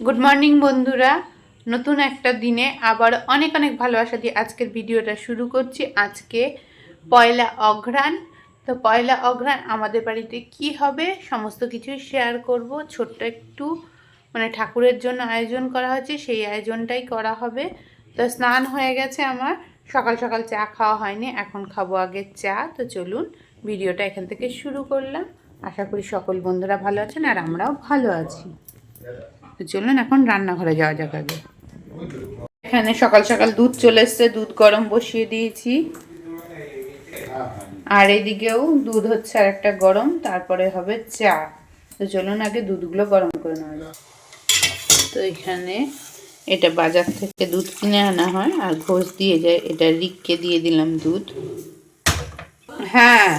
Good morning বন্ধুরা। নতুন একটা দিনে আবার অনেক অনেক ভালোবাসা দিয়ে আজকের ভিডিওটা শুরু করছি। আজকে পয়লা অঘ্রাণ। তো পয়লা অঘ্রাণ আমাদের বাড়িতে কি হবে সমস্ত কিছুই শেয়ার করব। ছোট্ট একটু মানে ঠাকুরের জন্য আয়োজন করা হয়েছে, সেই আয়োজনটাই করা হবে। তো স্নান হয়ে গেছে আমার। সকাল সকাল চা খাওয়া হয়নি, এখন খাব আগে চা। তো চলুন, ভিডিওটা এখান থেকে শুরু করলাম। আশা করি সকল বন্ধুরা ভালো আছেন আর আমরাও ভালো আছি। তো চলুন এখন রান্নাঘরে যাওয়া যাক আগে। এখানে সকাল সকাল দুধ চলে এসছে, দুধ গরম বসিয়ে দিয়েছি। আর এদিকেও দুধ হচ্ছে আর একটা গরম, তারপরে হবে চা। তো চলুন আগে দুধগুলো গরম করে নেওয়া যাক। তো এখানে এটা বাজার থেকে দুধ কিনে আনা হয়, আর ঘোষ দিয়ে যায়, এটা রিককে দিয়ে দিলাম দুধ। হ্যাঁ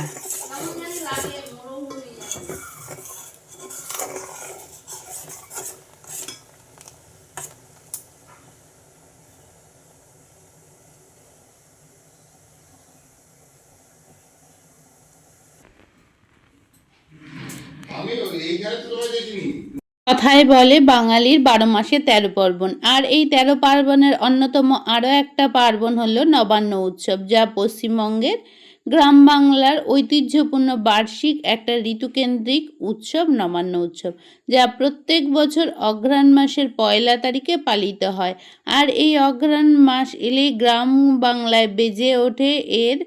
কথায় বলে বাঙালির বারো মাসে তেরো পার্বণ। আর এই তেরো পার্বণের অন্যতম আরও একটা পার্বণ হলো নবান্ন উৎসব, যা পশ্চিমবঙ্গের গ্রাম বাংলার ঐতিহ্যপূর্ণ বার্ষিক একটা ঋতুকেন্দ্রিক উৎসব, নবান্ন উৎসব, যা প্রত্যেক বছর অঘ্রাণ মাসের পয়লা তারিখে পালিত হয়। আর এই অঘ্রাণ মাস এলেই গ্রাম বাংলায় বেজে ওঠে এর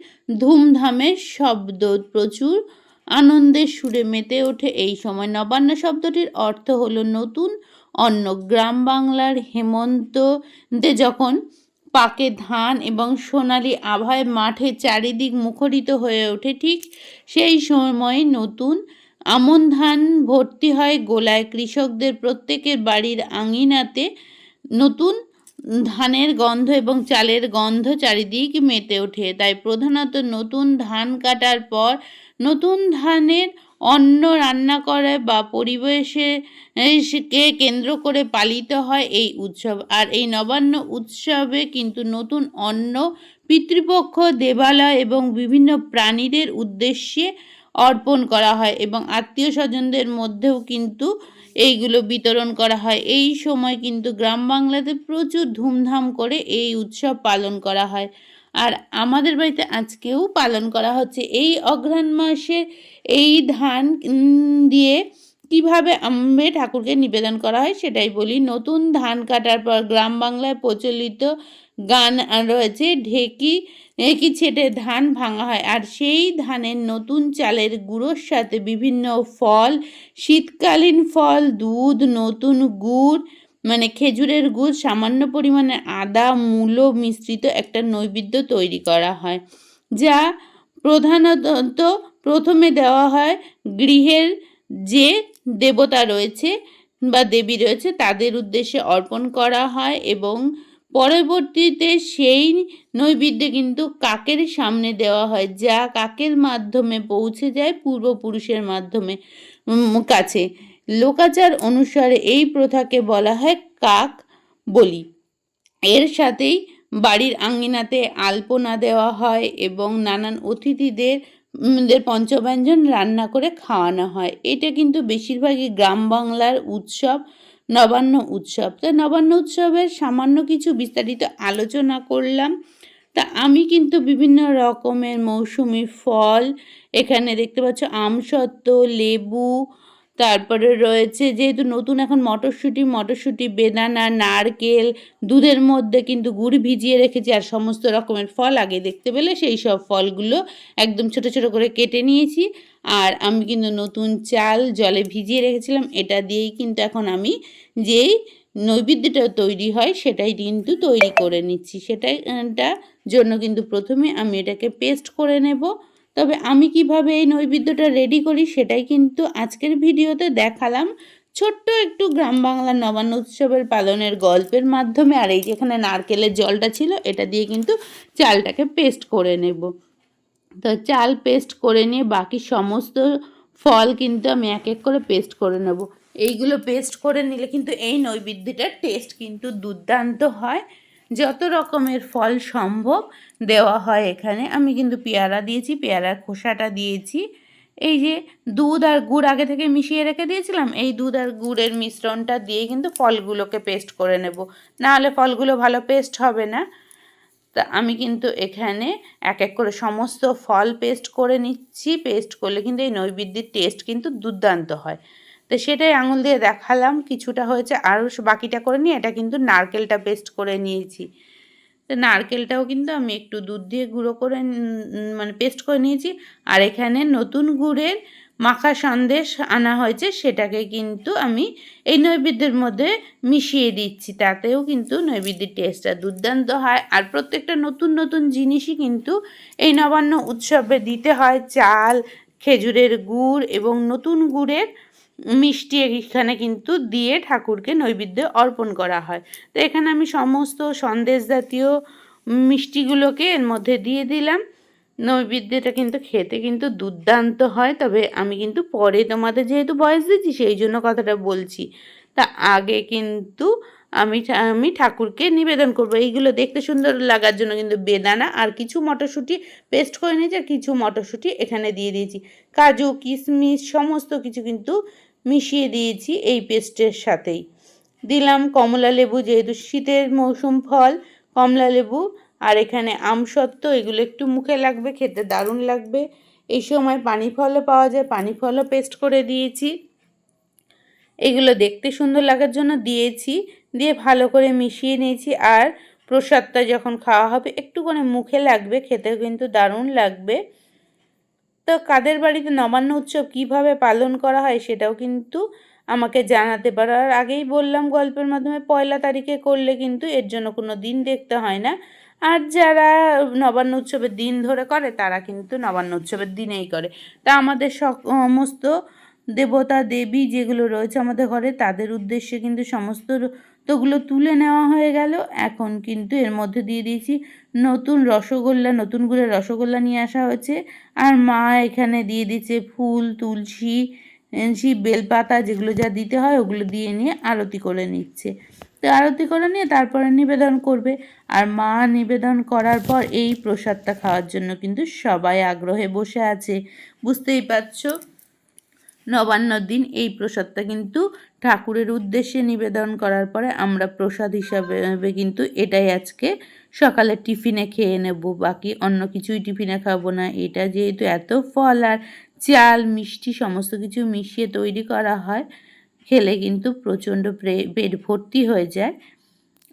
ধুমধামের শব্দ। প্রচুর আনন্দের সুরে মেতে ওঠে। এই সময় নবান্ন শব্দটির অর্থ হলো নতুন অন্ন গ্রাম বাংলার হেমন্ততে যখন পাকে ধান এবং সোনালি আভায় মাঠে চারিদিক মুখরিত হয়ে ওঠে, ঠিক সেই সময় নতুন আমন ধান ভর্তি হয়। গোলায় কৃষকদের প্রত্যেকের বাড়ির আঙিনাতে নতুন ধানের গন্ধ এবং চালের গন্ধ চারিদিক মেতে ওঠে। তাই প্রধানত নতুন ধান কাটার পর নতুন ধানের অন্ন রান্না করে বা পরিবেশে কে কেন্দ্র করে পালিত হয় এই উৎসব। আর এই নবান্ন উৎসবে কিন্তু নতুন অন্ন পিতৃপক্ষ, দেবালয় এবং বিভিন্ন প্রাণীদের উদ্দেশ্যে অর্পণ করা হয় এবং আত্মীয় স্বজনদের মধ্যেও কিন্তু এইগুলো বিতরণ করা হয়। এই সময় কিন্তু গ্রাম বাংলাতে প্রচুর ধুমধাম করে এই উৎসব পালন করা হয়। আর আমাদের বাড়িতে আজকেও পালন করা হচ্ছে এই অঘ্রাণ মাসে এই ধান দিয়ে কীভাবে আমবে ঠাকুরকে নিবেদন করা হয় সেটাই বলি। নতুন ধান কাটার পর গ্রাম বাংলায় প্রচলিত গান রয়েছে ঢেকি ঢেকি ছেটে ধান ভাঙা হয়। আর সেই ধানের নতুন চালের গুঁড়োর সাথে বিভিন্ন ফল, শীতকালীন ফল, দুধ, নতুন গুড় মানে খেজুরের গুড় সামান্য পরিমাণে আদা, মূলো মিশ্রিত একটা নৈবেদ্য তৈরি করা হয়, যা প্রধানত প্রথমে দেওয়া হয় গৃহের যে দেবতা রয়েছে বা দেবী রয়েছে তাদের উদ্দেশ্যে অর্পণ করা হয় এবং পরবর্তীতে সেই নৈবেদ্য কিন্তু কাকের সামনে দেওয়া হয়, যা কাকের মাধ্যমে পৌঁছে যায় পূর্বপুরুষের মাধ্যমে কাছে। লোকাচার অনুসারে এই প্রথাকে বলা হয় কাক বলি। এর সাথেই বাড়ির আঙ্গিনাতে আলপনা দেওয়া হয় এবং নানান অতিথিদের পঞ্চব্যঞ্জন রান্না করে খাওয়ানো হয়। এটা কিন্তু বেশিরভাগই গ্রাম বাংলার উৎসব, নবান্ন উৎসব। তো নবান্ন উৎসবের সামান্য কিছু বিস্তারিত আলোচনা করলাম। তা আমি কিন্তু বিভিন্ন রকমের মৌসুমি ফল, এখানে দেখতে পাচ্ছ আমসত্ত্ব, লেবু তারপরে রয়েছে যেহেতু নতুন এখন মটরশুঁটি মটরশুঁটি, বেদানা, নারকেল, দুধের মধ্যে কিন্তু গুড় ভিজিয়ে রেখেছি আর সমস্ত রকমের ফল আগে দেখতে পেলে সেই সব ফলগুলো একদম ছোট ছোট করে কেটে নিয়েছি। আর আমি কিন্তু নতুন চাল জলে ভিজিয়ে রেখেছিলাম, এটা দিয়েই কিন্তু এখন আমি যেই নৈবেদ্যটা তৈরি হয় সেটাই কিন্তু তৈরি করে নিচ্ছি। সেটাইটা জন্য কিন্তু প্রথমে আমি এটাকে পেস্ট করে নেব। তবে আমি কীভাবে এই নৈবেদ্যটা রেডি করি সেটাই কিন্তু আজকের ভিডিওতে দেখালাম। ছোট্ট একটু গ্রাম বাংলা নবান্ন উৎসবের পালনের গল্পের মাধ্যমে আর এই যেখানে নারকেলের জলটা ছিল, এটা দিয়ে কিন্তু চালটাকে পেস্ট করে নেব। তো চাল পেস্ট করে নিয়ে বাকি সমস্ত ফল কিন্তু আমি এক এক করে পেস্ট করে নেব। এইগুলো পেস্ট করে নিলে কিন্তু এই নৈবেদ্যটার টেস্ট কিন্তু দুর্দান্ত হয়। যত রকমের ফল সম্ভব দেওয়া হয় এখানে। আমি কিন্তু পেয়ারা দিয়েছি, পেয়ারার খোসাটা দিয়েছি। এই যে দুধ আর গুড় আগে থেকে মিশিয়ে রেখে দিয়েছিলাম, এই দুধ আর গুড়ের মিশ্রণটা দিয়ে কিন্তু ফলগুলোকে পেস্ট করে নেব। নাহলে ফলগুলো ভালো পেস্ট হবে না। তা আমি কিন্তু এখানে এক এক করে সমস্ত ফল পেস্ট করে নিচ্ছি। পেস্ট করলে কিন্তু এই নৈবেদ্যের টেস্ট কিন্তু দুর্দান্ত হয়। তো সেটাই আঙুল দিয়ে দেখালাম, কিছুটা হয়েছে, আরও বাকিটা করে নিয়ে, এটা কিন্তু নারকেলটা পেস্ট করে নিয়েছি। তো নারকেলটাও কিন্তু আমি একটু দুধ দিয়ে গুঁড়ো করে মানে পেস্ট করে নিয়েছি। আর এখানে নতুন গুড়ের মাখা সন্দেশ আনা হয়েছে, সেটাকে কিন্তু আমি এই নৈবেদ্যের মধ্যে মিশিয়ে দিচ্ছি। তাতেও কিন্তু নৈবেদ্যের টেস্টটা দুর্দান্ত হয়। আর প্রত্যেকটা নতুন নতুন জিনিসই কিন্তু এই নবান্ন উৎসবে দিতে হয় চাল, খেজুরের গুড় এবং নতুন গুড়ের মিষ্টি এখানে কিন্তু দিয়ে ঠাকুরকে নৈবেদ্য অর্পণ করা হয়। তো এখানে আমি সমস্ত সন্দেশ জাতীয় মিষ্টিগুলোকে এর মধ্যে দিয়ে দিলাম। নৈবেদ্যটা কিন্তু খেতে কিন্তু দুর্দান্ত হয়, তবে আমি কিন্তু পরে তোমাদের যেহেতু বয়স দিচ্ছি, সেই জন্য কথাটা বলছি। তা আগে কিন্তু আমি আমি ঠাকুরকে নিবেদন করব। এইগুলো দেখতে সুন্দর লাগার জন্য কিন্তু বেদানা আর কিছু মটরশুঁটি পেস্ট করে নিয়েছি আর কিছু মটরশুঁটি এখানে দিয়ে দিয়েছি। কাজু, কিশমিশ, সমস্ত কিছু কিন্তু মিশিয়ে দিয়েছি এই পেস্টের সাথেই। দিলাম কমলা লেবু, যেহেতু শীতের মৌসুম ফল, কমলা লেবু আর এখানে আমসত্ত্ব এগুলো একটু মুখে লাগবে, খেতে দারুণ লাগবে। এই সময় পানি ফলও পাওয়া যায়, পানি ফলও পেস্ট করে দিয়েছি। এগুলো দেখতে সুন্দর লাগার জন্য দিয়েছি, দিয়ে ভালো করে মিশিয়ে নিয়েছি আর প্রসাদটা যখন খাওয়া হবে একটু করে মুখে লাগবে, খেতেও কিন্তু দারুণ লাগবে। তো কাদের বাড়িতে নবান্ন উৎসব কীভাবে পালন করা হয় সেটাও কিন্তু আমাকে জানাতে পারো। আর আগেই বললাম গল্পের মাধ্যমে পয়লা তারিখে করলে কিন্তু এর জন্য কোনো দিন দেখতে হয় না। আর যারা নবান্ন উৎসবের দিন ধরে করে, তারা কিন্তু নবান্ন উৎসবের দিনেই করে। তা আমাদের সমস্ত দেবতা, দেবী যেগুলো রয়েছে আমাদের ঘরে, তাদের উদ্দেশ্যে কিন্তু সমস্ত তোগুলো তুলে নেওয়া হয়ে গেল। এখন কিন্তু এর মধ্যে দিয়ে দিয়েছি নতুন রসগোল্লা, নতুন গুড়ের রসগোল্লা নিয়ে আসা হয়েছে। আর মা এখানে দিয়ে দিচ্ছে ফুল, তুলসী, এনসি, বেলপাতা যেগুলো যা দিতে হয় ওগুলো দিয়ে নিয়ে আরতি করে নিচ্ছে। তো আরতি করে নিয়ে তারপরে নিবেদন করবে। আর মা নিবেদন করার পর এই প্রসাদটা খাওয়ার জন্য কিন্তু সবাই আগ্রহে বসে আছে। বুঝতেই পারছ? নবান্ন দিন এই প্রসাদটা কিন্তু ঠাকুরের উদ্দেশ্যে নিবেদন করার পরে আমরা প্রসাদ হিসাবে কিন্তু এটাই আজকে সকালে টিফিনে খেয়ে নেব। বাকি অন্য কিছুই টিফিনে খাব না। এটা যেহেতু এত ফল আর চাল, মিষ্টি সমস্ত কিছু মিশিয়ে তৈরি করা হয়, খেলে কিন্তু প্রচণ্ড প্রে- পেট ভর্তি হয়ে যায়।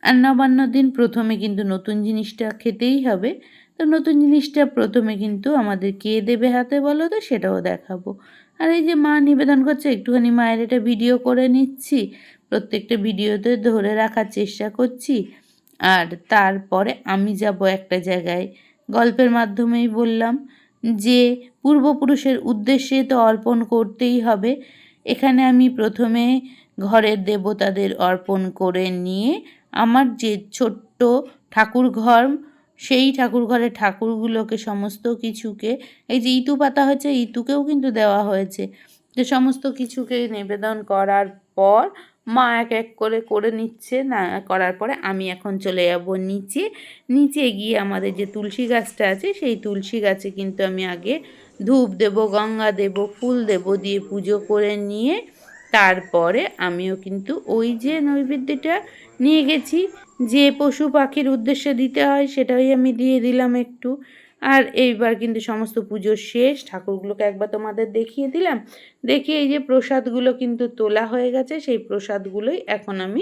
আর নবান্ন দিন প্রথমে কিন্তু নতুন জিনিসটা খেতেই হবে। তো নতুন জিনিসটা প্রথমে কিন্তু আমাদের কে দেবে হাতে বলো তো? সেটাও দেখাবো। আর এই যে মা নিবেদন করছে, একটুখানি মায়ের এটা ভিডিও করে নিচ্ছি। প্রত্যেকটা ভিডিওতে ধরে রাখার চেষ্টা করছি। আর তারপরে আমি যাব একটা জায়গায়, গল্পের মাধ্যমেই বললাম যে, পূর্বপুরুষের উদ্দেশ্যে তো অর্পণ করতেই হবে। এখানে আমি প্রথমে ঘরের দেবতাদের অর্পণ করে নিয়ে, আমার যে ছোট্ট ঠাকুর ঘর সেই ঠাকুর ঘরের ঠাকুরগুলোকে, সমস্ত কিছুকে, এই যে ইতু পাতা হয়েছে ইতুকেও কিন্তু দেওয়া হয়েছে। যে সমস্ত কিছুকে নিবেদন করার পর মা এক এক করে করে নিচ্ছে, না, করার পরে আমি এখন চলে যাব নিচে। নিচে গিয়ে আমাদের যে তুলসী গাছটা আছে, সেই তুলসী গাছে কিন্তু আমি আগে ধূপ দেব, গঙ্গা দেব, ফুল দেব, দিয়ে পুজো করে নিয়ে তারপরে আমিও কিন্তু ওই যে নৈবেদ্যটা নিয়ে গেছি, যে পশু পাখির উদ্দেশ্যে দিতে হয় সেটাই আমি দিয়ে দিলাম একটু। আর এইবার কিন্তু সমস্ত পুজো শেষ, ঠাকুরগুলোকে একবার তোমাদের দেখিয়ে দিলাম। দেখিয়ে এই যে প্রসাদগুলো কিন্তু তোলা হয়ে গেছে, সেই প্রসাদগুলোই এখন আমি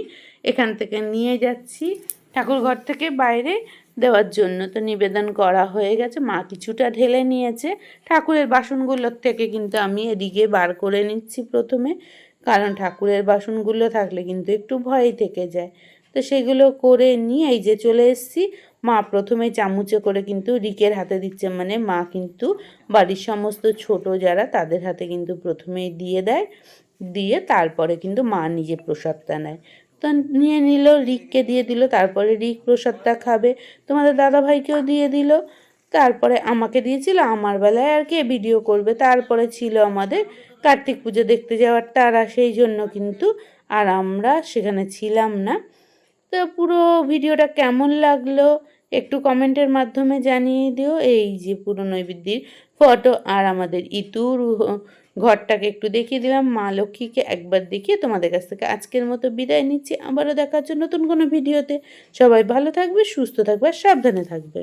এখান থেকে নিয়ে যাচ্ছি। ঠাকুর ঘর থেকে বাইরে দেওয়ার জন্য তো নিবেদন করা হয়ে গেছে, মা কিছুটা ঢেলে নিয়েছে। ঠাকুরের বাসনগুলোর থেকে কিন্তু আমি এদিকে বার করে নিচ্ছি প্রথমে। কারণ ঠাকুরের বাসনগুলো থাকলে কিন্তু একটু ভয় থেকে যায়। তো সেগুলো করে নিয়ে এই যে চলে এসেছি, মা প্রথমে চামচে করে কিন্তু রিকের হাতে দিচ্ছে। মানে মা কিন্তু বাড়ির সমস্ত ছোট যারা, তাদের হাতে কিন্তু প্রথমেই দিয়ে দেয়। দিয়ে তারপরে কিন্তু মা নিজে প্রসাদটা নেয়। তো নিয়ে নিল, রিককে দিয়ে দিল, তারপরে রিক প্রসাদটা খাবে। তোমাদের দাদাভাইকেও দিয়ে দিল। তারপরে আমাকে দিয়েছিল, আমার বেলায় আর কে ভিডিও করবে। তারপরে ছিল আমাদের কার্তিক পুজো দেখতে যাওয়ার তারা সেই জন্য কিন্তু আর আমরা সেখানে ছিলাম না। তো পুরো ভিডিওটা কেমন লাগল একটু কমেন্টের মাধ্যমে জানিয়ে দিও। এই যে পুরো নৈবেদ্যের ফটো আর আমাদের ইতুর ঘরটাকে একটু দেখিয়ে দিলাম। মা লক্ষ্মীকে একবার দেখিয়ে তোমাদের কাছ থেকে আজকের মতো বিদায় নিচ্ছি। আবারও দেখার জন্য নতুন কোনো ভিডিওতে। সবাই ভালো থাকবে, সুস্থ থাকবে আর সাবধানে থাকবে।